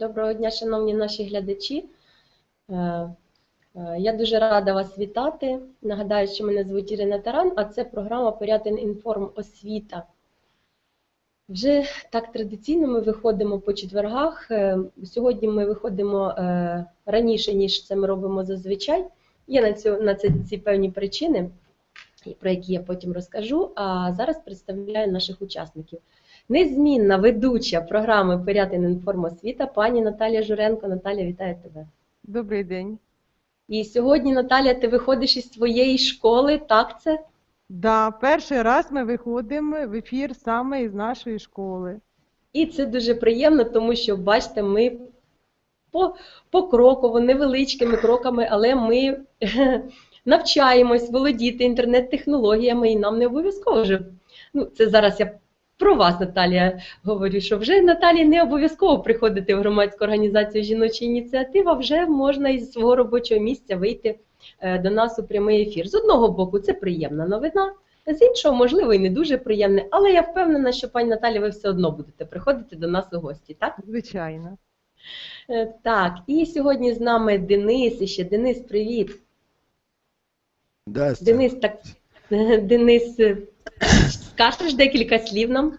Доброго дня, шановні наші глядачі. Е, е, Я дуже рада вас вітати. Нагадаю, що мене звуть Ірина Таран, а це програма Порятин Інформ Освіта. Вже так традиційно ми виходимо по четвергах. Е, Сьогодні ми виходимо раніше, ніж це ми робимо зазвичай. Є на, цю, на це ці певні причини, про які я потім розкажу. А зараз представляю наших учасників. Незмінна ведуча програми Порятин Інформ Освіта, пані Наталія Журенко. Наталя, вітаю тебе. Добрий день. І сьогодні, Наталя, ти виходиш із своєї школи, так це? Да, перший раз ми виходимо в ефір саме із нашої школи. І це дуже приємно, тому що, бачите, ми по, покроково, невеличкими кроками, але ми навчаємось володіти інтернет-технологіями, і нам не обов'язково вже. Ну, це зараз я про вас, Наталія, говорю, що вже Наталії не обов'язково приходити в громадську організацію жіноча ініціатива, вже можна із свого робочого місця вийти е, до нас у прямий ефір. З одного боку, це приємна новина, з іншого, можливо, і не дуже приємне, але я впевнена, що пані Наталі, ви все одно будете приходити до нас у гості, так? Звичайно. Е, Так, і сьогодні з нами Денис. І ще Денис, привіт. Здрасте. Денис, так Денис, е, скажеш декілька слів нам?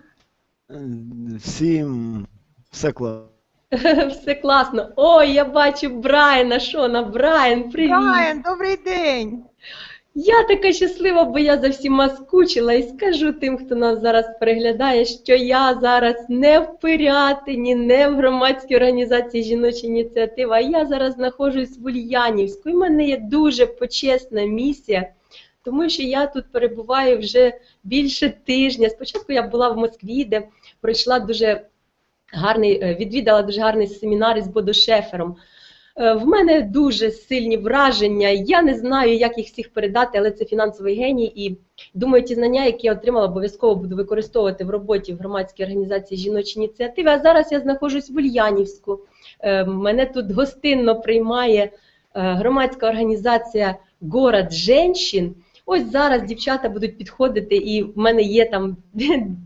Всім все класно. Все класно. Ой, я бачу Брайана, Шона, Брайан, привіт. Брайан, добрий день! Я така щаслива, бо я за всіма скучила і скажу тим, хто нас зараз переглядає, що я зараз не в Пирятині, не в громадській організації жіноча ініціатива, а я зараз знаходжусь в Ульянівську. І в мене є дуже почесна місія, тому що я тут перебуваю вже більше тижня. Спочатку я була в Москві, де пройшла дуже гарний, е, відвідала дуже гарний семінар із Бодошефером. Е, В мене дуже сильні враження. Я не знаю, як їх всіх передати, але це фінансовий геній. І думаю, ті знання, які я отримала, обов'язково буду використовувати в роботі в громадській організації жіночі ініціативи. А зараз я знаходжусь в Ульянівську. Е, Мене тут гостинно приймає громадська організація Город Женщин. Ось зараз дівчата будуть підходити, і в мене є там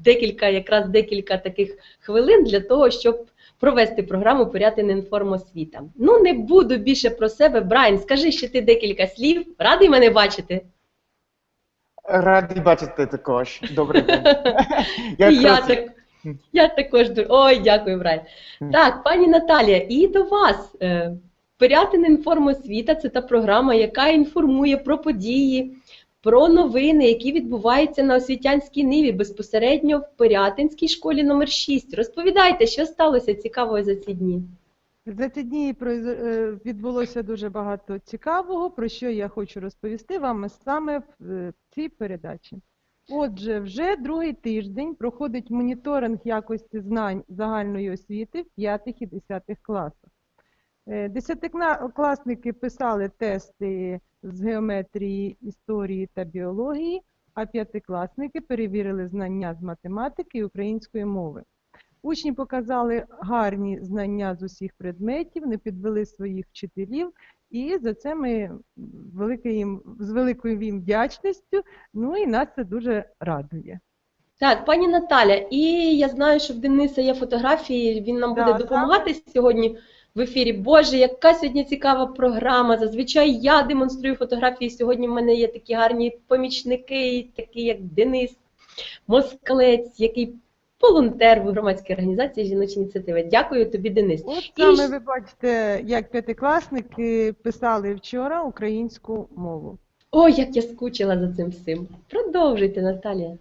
декілька, якраз декілька таких хвилин для того, щоб провести програму Порятин інформосвіта. Ну, не буду більше про себе. Брайан, скажи ще ти декілька слів. Радий мене бачити. Радий бачити також. Добрий день. Я, так, я також дуже. Ой, дякую, Брайан. Так, пані Наталія, і до вас. Е, Порятин інформосвіта це та програма, яка інформує про події, про новини, які відбуваються на освітянській ниві безпосередньо в Порятинській школі номер 6. Розповідайте, що сталося цікавого за ці дні. За ці дні е, відбулося дуже багато цікавого, про що я хочу розповісти вам саме в е, цій передачі. Отже, вже другий тиждень проходить моніторинг якості знань загальної освіти в 5 і 10 класах. Е, Десятикласники писали тести з геометрії, історії та біології, а п'ятикласники перевірили знання з математики і української мови. Учні показали гарні знання з усіх предметів, не підвели своїх вчителів, і за це ми велике їм, з великою їм вдячністю. Ну і нас це дуже радує. Так, пані Наталя, і я знаю, що в Дениса є фотографії, він нам Да, буде допомагати сьогодні в ефірі. Боже, яка сьогодні цікава програма. Зазвичай я демонструю фотографії. Сьогодні в мене є такі гарні помічники, такі як Денис Москалець, який волонтер в громадській організації жіночі ініціативи. Дякую тобі, Денис. От саме ж- ви бачите, як п'ятикласники писали вчора українську мову. Ой, як я скучила за цим всім. Продовжуйте, Наталія.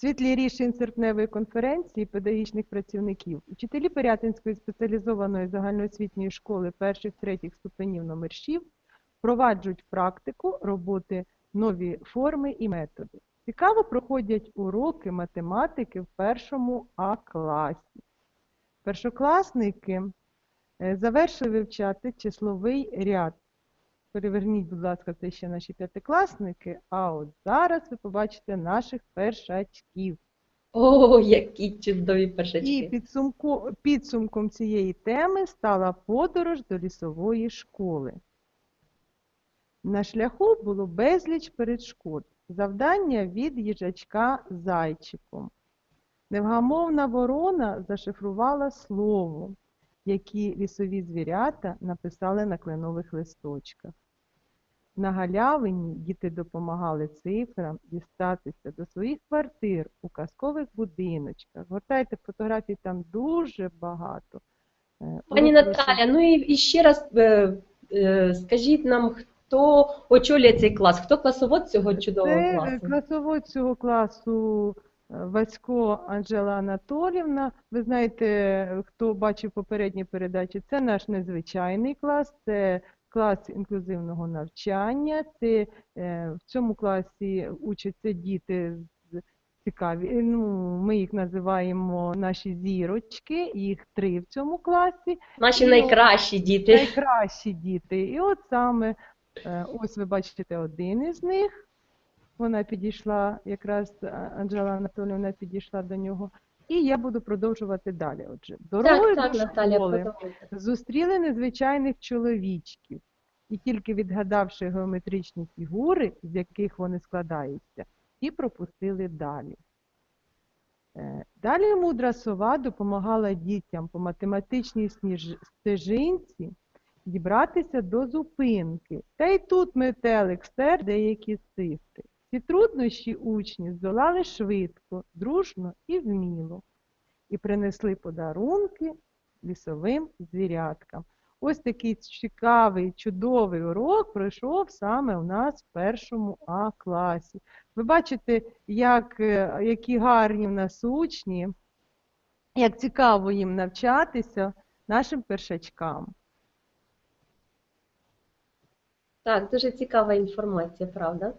Світлі рішень серпневої конференції педагогічних працівників учителі Порятинської спеціалізованої загальноосвітньої школи перших третіх ступенів номер 6 впроваджують практику роботи нові форми і методи. Цікаво проходять уроки математики в першому А класі. Першокласники е, завершили вивчати числовий ряд. Переверніть, будь ласка, це ще наші п'ятикласники, а от зараз ви побачите наших першачків. О, які чудові І першачки. підсумку, підсумком цієї теми стала подорож до лісової школи. На шляху було безліч перешкод. Завдання від їжачка зайчиком. Невгамовна ворона зашифрувала слово. Які лісові звірята написали на кленових листочках. На галявині діти допомагали цифрам дістатися до своїх квартир у казкових будиночках. Гортайте фотографій там дуже багато. Е, Пані Наталя, ну і, ще раз е, е, скажіть нам, хто очолює цей клас, хто класовод цього чудового Це класу? класовод цього класу Васько Анжела Анатолівна. Ви знаєте, хто бачив попередні передачі, це наш незвичайний клас, це клас інклюзивного навчання. Це, е, в цьому класі учаться діти з цікаві. Ну, ми їх називаємо наші зірочки, їх три в цьому класі. Наші і- найкращі діти. Найкращі діти. І от саме, е, ось ви бачите один із них. Вона підійшла, якраз Анжела Анатоліївна підійшла до нього. І я буду продовжувати далі. Отже, дорогою Так, так, до Наталя, школи продовжуйте. зустріли незвичайних чоловічків, і тільки відгадавши геометричні фігури, з яких вони складаються, і пропустили далі. Е, Далі мудра сова допомагала дітям по математичній стежинці дібратися до зупинки. Та й тут метелик стер деякі цифри. Ці труднощі учні здолали швидко, дружно і вміло. І принесли подарунки лісовим звіряткам. Ось такий цікавий, чудовий урок пройшов саме у нас в першому А класі. Ви бачите, як, е, які гарні в нас учні, як цікаво їм навчатися нашим першачкам. Так, дуже цікава інформація, правда?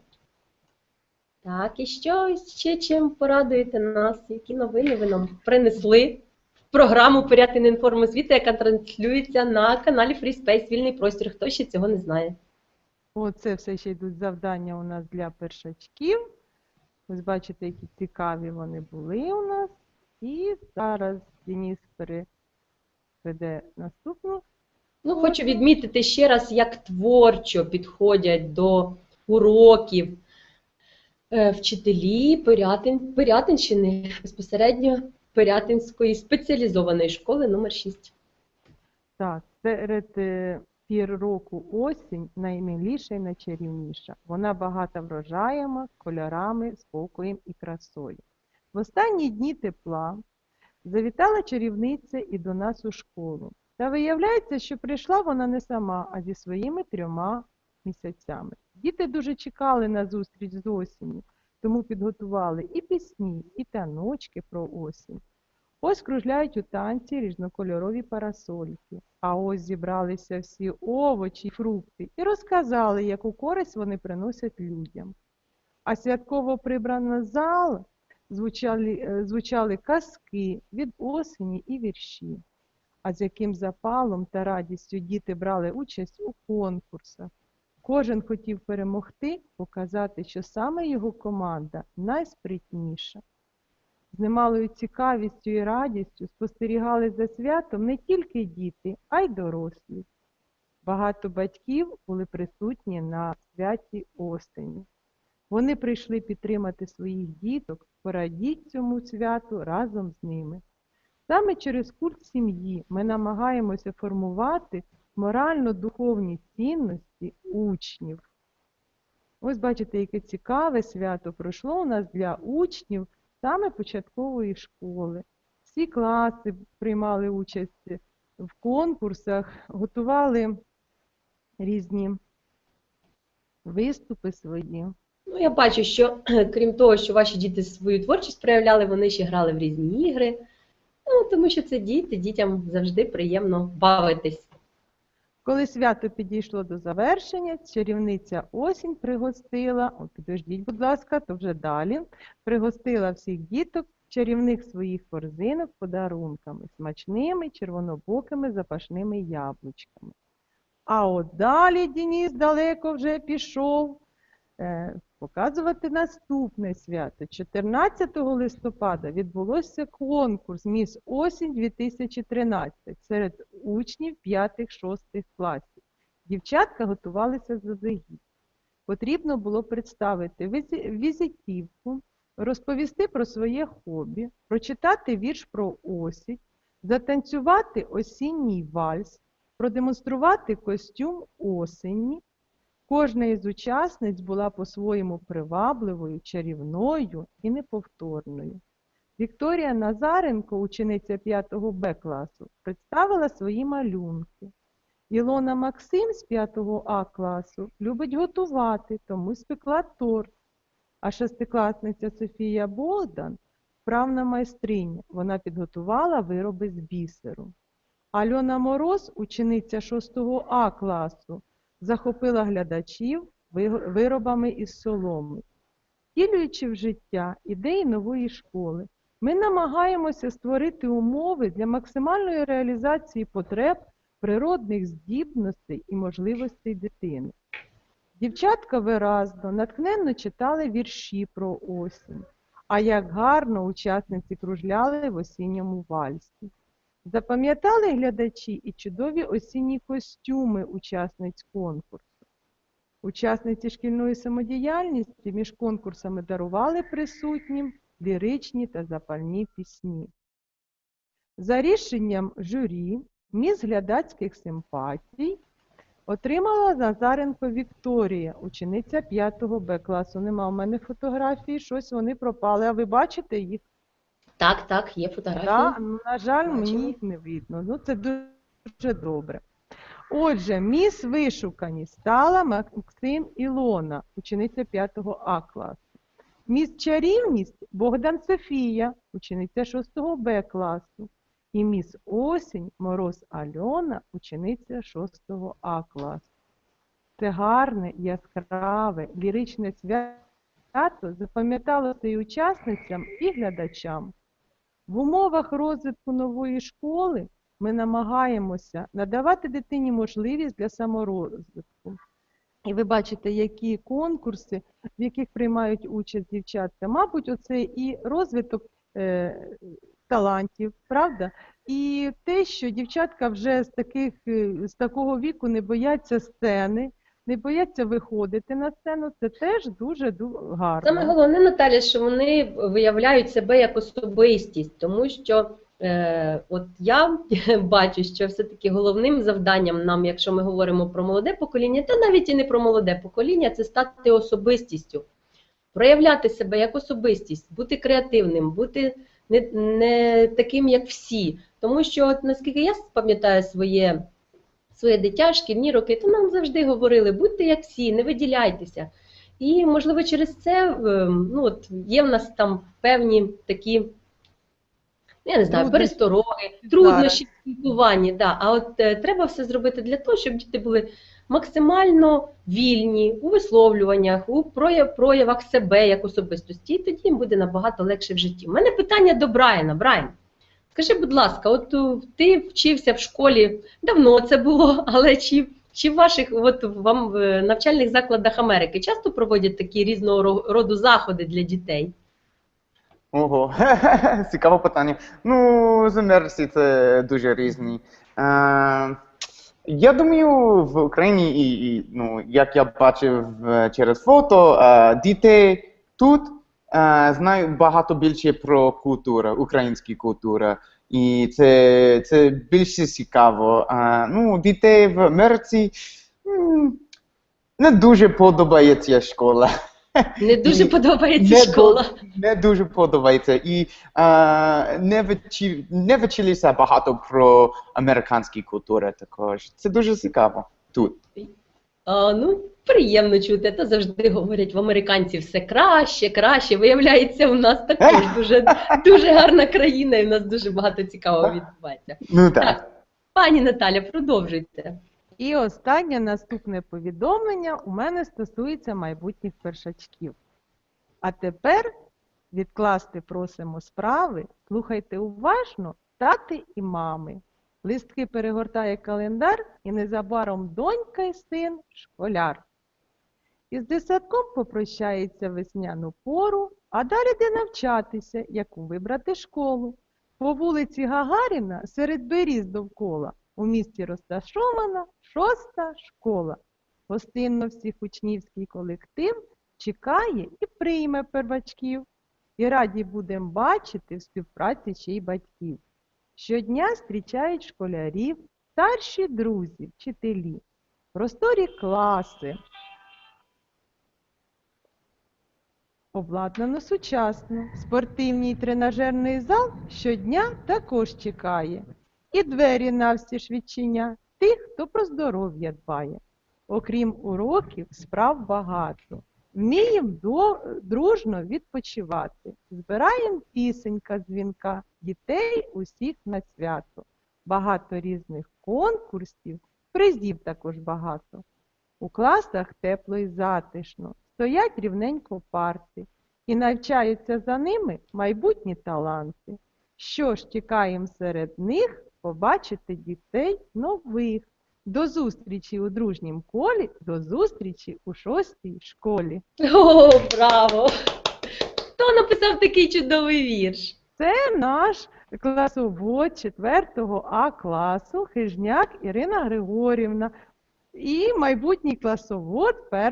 Так, і що ще чим порадуєте нас? Які новини ви нам принесли в програму Порятин інформосвіти, яка транслюється на каналі Free Space Вільний простір. Хто ще цього не знає? Оце все ще йдуть завдання у нас для першачків. Ось бачите, які цікаві вони були у нас. І зараз Денис перейде наступну. Ну, хочу відмітити ще раз, як творчо підходять до уроків вчителі Пирятин, Пирятинщини, безпосередньо Пирятинської спеціалізованої школи номер 6. Так, серед е, пір року осінь наймиліша і найчарівніша. Вона багата врожаями, кольорами, спокоєм і красою. В останні дні тепла завітала чарівниця і до нас у школу. Та виявляється, що прийшла вона не сама, а зі своїми трьома місяцями. Діти дуже чекали на зустріч з осінню, тому підготували і пісні, і таночки про осінь. Ось кружляють у танці різнокольорові парасольки, а ось зібралися всі овочі, й фрукти і розказали, яку користь вони приносять людям. А святково прибрана зала звучали, е, звучали казки від осені і вірші. А з яким запалом та радістю діти брали участь у конкурсах. Кожен хотів перемогти, показати, що саме його команда найспритніша. З немалою цікавістю і радістю спостерігали за святом не тільки діти, а й дорослі. Багато батьків були присутні на святі осені. Вони прийшли підтримати своїх діток, порадіть цьому святу разом з ними. Саме через культ сім'ї ми намагаємося формувати морально-духовні цінності учнів. Ось бачите, яке цікаве свято пройшло у нас для учнів саме початкової школи. Всі класи приймали участь в конкурсах, готували різні виступи свої. Ну, я бачу, що крім того, що ваші діти свою творчість проявляли, вони ще грали в різні ігри. Ну, тому що це діти, дітям завжди приємно бавитись. Коли свято підійшло до завершення, чарівниця осінь пригостила, о, підождіть, будь ласка, то вже далі, пригостила всіх діток чарівних своїх корзинок подарунками, смачними, червонобокими запашними яблучками. А от далі Дініс далеко вже пішов показувати наступне свято. 14 листопада відбулося конкурс Міс Осінь 2013 серед учнів 5-6 класів. Дівчатка готувалися заздалегідь. Потрібно було представити візитівку, розповісти про своє хобі, прочитати вірш про осінь, затанцювати осінній вальс, продемонструвати костюм осені. Кожна із учасниць була по-своєму привабливою, чарівною і неповторною. Вікторія Назаренко, учениця 5 Б класу, представила свої малюнки. Ілона Максим з 5 А класу любить готувати, тому спекла торт. А шестикласниця Софія Богдан вправна майстриня. Вона підготувала вироби з бісеру. Альона Мороз, учениця 6 А класу, захопила глядачів виробами із соломи. Втілюючи в життя ідеї нової школи, ми намагаємося створити умови для максимальної реалізації потреб природних здібностей і можливостей дитини. Дівчатка виразно, натхненно читали вірші про осінь, а як гарно учасниці кружляли в осінньому вальсі. Запам'ятали глядачі і чудові осінні костюми учасниць конкурсу. Учасниці шкільної самодіяльності між конкурсами дарували присутнім ліричні та запальні пісні. За рішенням журі, міс глядацьких симпатій отримала Назаренко Вікторія, учениця 5 Б класу. Нема у мене фотографії, щось вони пропали. А ви бачите їх? Так, так, є фотографії. Да, ну, на жаль, Бачимо. мені їх не видно. Ну, це дуже добре. Отже, міс вишуканість стала Максим Ілона, учениця 5 А класу. Міс чарівність Богдан Софія, учениця 6 Б класу. І міс осінь Мороз Альона, учениця 6 А класу. Це гарне, яскраве, ліричне свято запам'яталося і учасницям, і глядачам. В умовах розвитку нової школи ми намагаємося надавати дитині можливість для саморозвитку. І ви бачите, які конкурси, в яких приймають участь дівчатка. Мабуть, оце і розвиток е, талантів, правда? І те, що дівчатка вже з, таких, е, з такого віку не бояться сцени, не бояться виходити на сцену, це теж дуже гарно. Саме головне, Наталя, що вони виявляють себе як особистість, тому що е, от я бачу, що все-таки головним завданням нам, якщо ми говоримо про молоде покоління, та навіть і не про молоде покоління, це стати особистістю, проявляти себе як особистість, бути креативним, бути не, не таким, як всі. Тому що, от, наскільки я пам'ятаю своє, своє дитя, шкільні роки, то нам завжди говорили, будьте як всі, не виділяйтеся. І, можливо, через це ну, от, є в нас там певні такі, я не знаю, перестороги, труднощі в спілкуванні. Да. А от е, треба все зробити для того, щоб діти були максимально вільні у висловлюваннях, у прояв, проявах себе як особистості, і тоді їм буде набагато легше в житті. У мене питання до Брайана. Брайан, скажи, будь ласка, от е, ти вчився в школі, давно це було, але чи, чи в ваших от, вам в навчальних закладах Америки часто проводять такі різного роду заходи для дітей? Ого, цікаве питання. Ну, з Америці це дуже різні. Е, я думаю, в Україні, і, і ну, як я бачив е, через фото, е, діти тут е, знають багато більше про культуру, українську культуру. І це, це більше цікаво. Е, ну, дітей в Америці не дуже подобається школа. Не дуже подобається не школа. Не дуже подобається. І е, не, вчи, не вчилися багато про американську культуру також. Це дуже цікаво тут. А, ну, приємно чути. Та завжди говорять, в американців все краще, краще. Виявляється, у нас також дуже, дуже гарна країна, і в нас дуже багато цікавого відбувається. Ну так. Так, пані Наталя, продовжуйте. І останнє наступне повідомлення у мене стосується майбутніх першачків. А тепер відкласти просимо справи, слухайте уважно, тати і мами. Листки перегортає календар, і незабаром донька і син школяр. Із десятком попрощається весняну пору, а далі де навчатися, яку вибрати школу. По вулиці Гагаріна серед беріз довкола у місті розташована шоста школа. Гостинно всіх учнівський колектив чекає і прийме первачків. І раді будемо бачити в співпраці ще й батьків. Щодня зустрічають школярів, старші друзі, вчителі, просторі класи. Обладнано сучасно. Спортивний тренажерний зал щодня також чекає. І двері навстіж відчиня тих, хто про здоров'я дбає. Окрім уроків, справ багато. Вміємо дружно відпочивати. Збираємо пісенька дзвінка, дітей усіх на свято. Багато різних конкурсів, призів також багато. У класах тепло і затишно, стоять рівненько парти і навчаються за ними майбутні таланти. Що ж чекаємо серед них побачити дітей нових. До зустрічі у дружнім колі, до зустрічі у шостій школі. О, браво! Хто написав такий чудовий вірш? Це наш класовод 4 А класу Хижняк Ірина Григорівна і майбутній класовод 1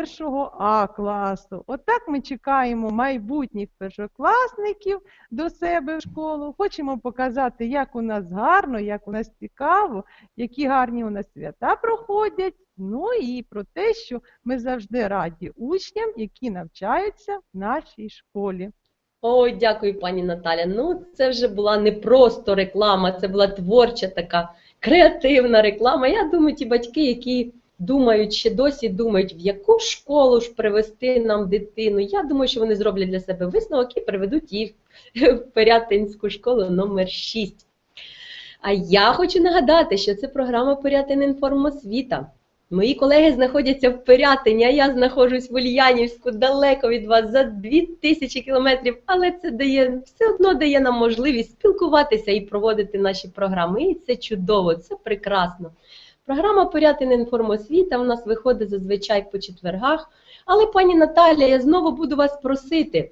А класу. Отак ми чекаємо майбутніх першокласників до себе в школу. Хочемо показати, як у нас гарно, як у нас цікаво, які гарні у нас свята проходять. Ну і про те, що ми завжди раді учням, які навчаються в нашій школі. Ой, дякую, пані Наталя. Ну, це вже була не просто реклама, це була творча така креативна реклама. Я думаю, ті батьки, які думають, ще досі думають, в яку школу ж привести нам дитину. Я думаю, що вони зроблять для себе висновок і приведуть її в Пирятинську школу номер 6. А я хочу нагадати, що це програма Пирятин інформосвіта. Мої колеги знаходяться в Пирятині, а я знаходжусь в Ульянівську, далеко від вас, за 2000 кілометрів, але це дає все одно дає нам можливість спілкуватися і проводити наші програми. І це чудово, це прекрасно. Програма Порятин інформосвіта у нас виходить зазвичай по четвергах. Але, пані Наталя, я знову буду вас просити,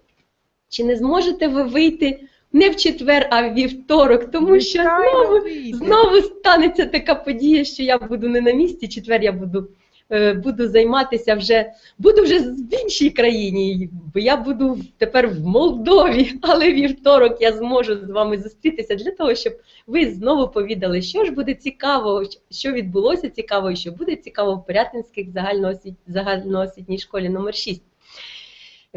чи не зможете ви вийти не в четвер, а в вівторок, тому що знову. Знову станеться така подія, що я буду не на місці, четвер я буду, е, буду займатися вже, буду вже в іншій країні, бо я буду тепер в Молдові, але вівторок я зможу з вами зустрітися для того, щоб ви знову повідали, що ж буде цікаво, що відбулося цікаво і що буде цікаво в загальноосвіт... загальноосвітній школі номер 6.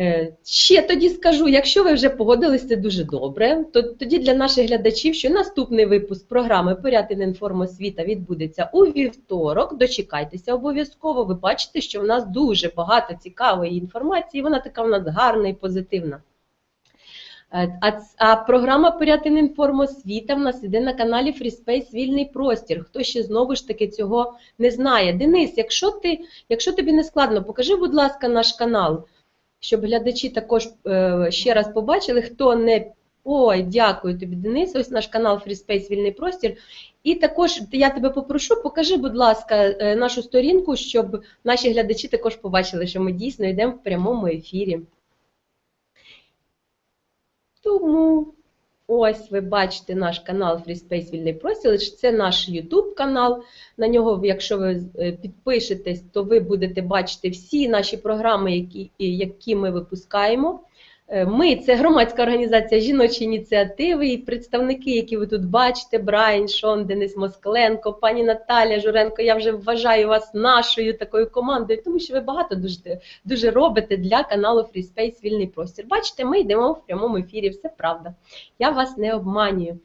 Е, Ще тоді скажу, якщо ви вже погодились, це дуже добре, то тоді для наших глядачів, що наступний випуск програми Порятин інформосвіта відбудеться у вівторок. Дочекайтеся обов'язково. Ви бачите, що в нас дуже багато цікавої інформації. Вона така в нас гарна і позитивна. Е, А, а програма Порятин інформосвіта в нас іде на каналі FreeSpace Вільний простір. Хто ще знову ж таки цього не знає? Денис, якщо ти, якщо тобі не складно, покажи, будь ласка, наш канал щоб глядачі також е, ще раз побачили, хто не. Ой, дякую тобі, Денис. Ось наш канал FreeSpace Вільний простір. І також я тебе попрошу, покажи, будь ласка, е, нашу сторінку, щоб наші глядачі також побачили, що ми дійсно йдемо в прямому ефірі. Тому ось ви бачите наш канал FreeSpace Вільний простір. Це наш YouTube канал. На нього, якщо ви е, підпишетесь, то ви будете бачити всі наші програми, які, які ми випускаємо. Е, Ми це громадська організація жіночі ініціативи і представники, які ви тут бачите: Брайан, Шон, Денис Москаленко, пані Наталя Журенко. Я вже вважаю вас нашою такою командою, тому що ви багато дуже, дуже робите для каналу FreeSpace Вільний простір. Бачите, ми йдемо в прямому ефірі, все правда. Я вас не обманюю.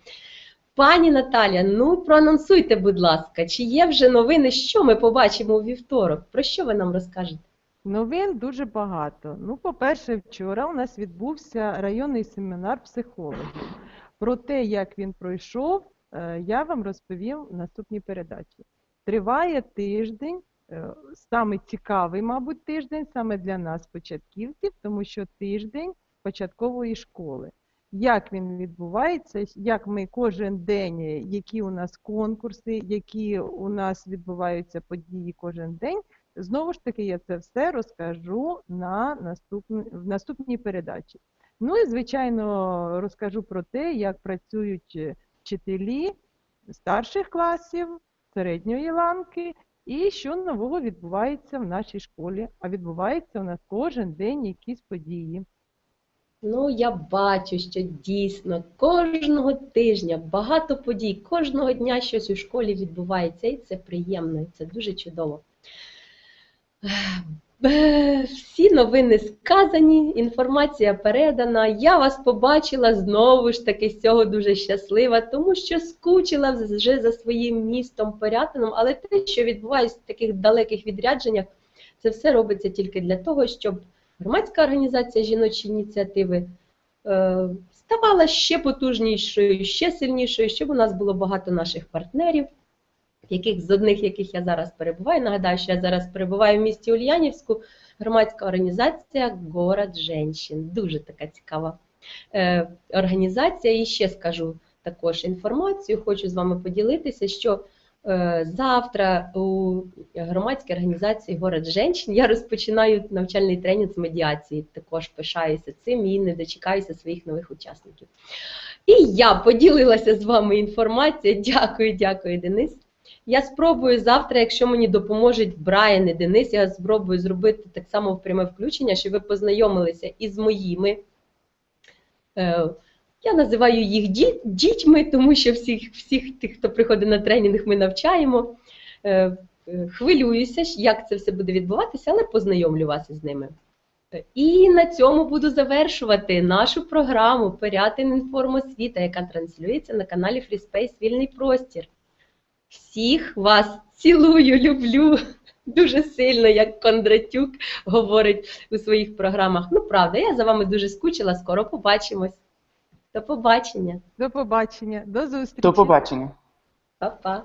Пані Наталя, ну проанонсуйте, будь ласка, чи є вже новини, що ми побачимо у вівторок? Про що ви нам розкажете? Новин дуже багато. Ну, по-перше, вчора у нас відбувся районний семінар психологів. Про те, як він пройшов, е, я вам розповім в наступній передачі. Триває тиждень, е, саме цікавий, мабуть, тиждень саме для нас, початківців, тому що тиждень початкової школи. Як він відбувається, як ми кожен день, які у нас конкурси, які у нас відбуваються події кожен день. Знову ж таки, я це все розкажу на наступні, в наступній передачі. Ну і, звичайно, розкажу про те, як працюють е, вчителі старших класів, середньої ланки, і що нового відбувається в нашій школі. А відбувається у нас кожен день якісь події. Ну, я бачу, що дійсно кожного тижня багато подій, кожного дня щось у школі відбувається, і це приємно, і це дуже чудово. Всі новини сказані, інформація передана. Я вас побачила знову ж таки з цього дуже щаслива, тому що скучила вже за своїм містом Порятином, але те, що відбувається в таких далеких відрядженнях, це все робиться тільки для того, щоб громадська організація жіночі ініціативи е, ставала ще потужнішою, ще сильнішою, щоб у нас було багато наших партнерів, яких з одних яких я зараз перебуваю. Нагадаю, що я зараз перебуваю в місті Ульянівську, громадська організація Город Женщин. Дуже така цікава е, організація. І ще скажу також інформацію, хочу з вами поділитися, що е, завтра у громадській організації Город Женщин я розпочинаю навчальний тренінг з медіації. Також пишаюся цим і не дочекаюся своїх нових учасників. І я поділилася з вами інформацією. Дякую, дякую, Денис. Я спробую завтра, якщо мені допоможуть Брайан і Денис, я спробую зробити так само в пряме включення, щоб ви познайомилися із моїми. Е, я називаю їх дітьми, тому що всіх, всіх тих, хто приходить на тренінг, ми навчаємо. Е, е, Хвилююся, як це все буде відбуватися, але познайомлю вас із ними. І на цьому буду завершувати нашу програму Порятин інформосвіта, яка транслюється на каналі FreeSpace Вільний простір. Всіх вас цілую, люблю дуже сильно, як Кондратюк говорить у своїх програмах. Ну, правда, я за вами дуже скучила, скоро побачимось. До побачення, До побачення, до зустрічі. До побачення. Па-па.